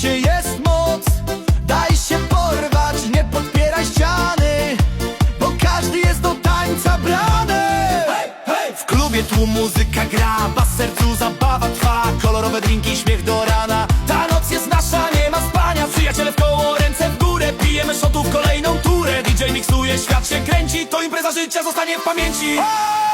życie jest moc Daj się porwać, nie podpieraj ściany Bo każdy jest do tańca brany! W klubie tu muzyka gra, bas sercu zabawa trwa Kolorowe drinki, śmiech do rana Ta noc jest nasza, nie ma spania Przyjaciele w koło, ręce w górę Pijemy szotów kolejną turę DJ miksuje, świat się kręci To impreza życia zostanie w pamięci hey!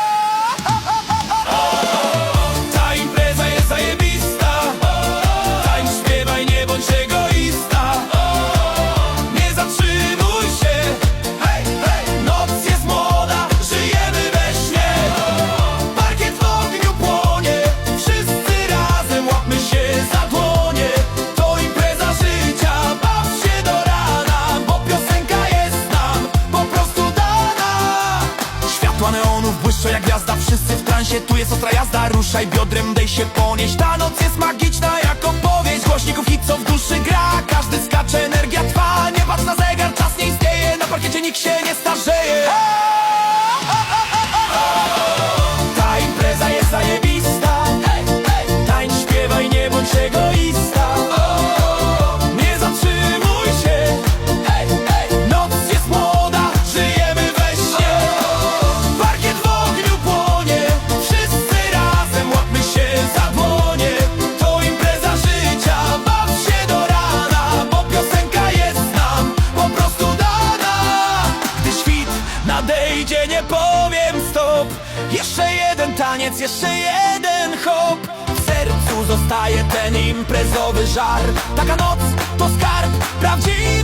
Światła neonów błyszczą jak gwiazda. Wszyscy w transie, tu jest ostra jazda. Ruszaj biodrem, daj się ponieść. Ta nadejdzie nie powiem stop. Jeszcze jeden taniec, jeszcze jeden hop. W sercu zostaje ten imprezowy żar. Taka noc to skarb, prawdziwy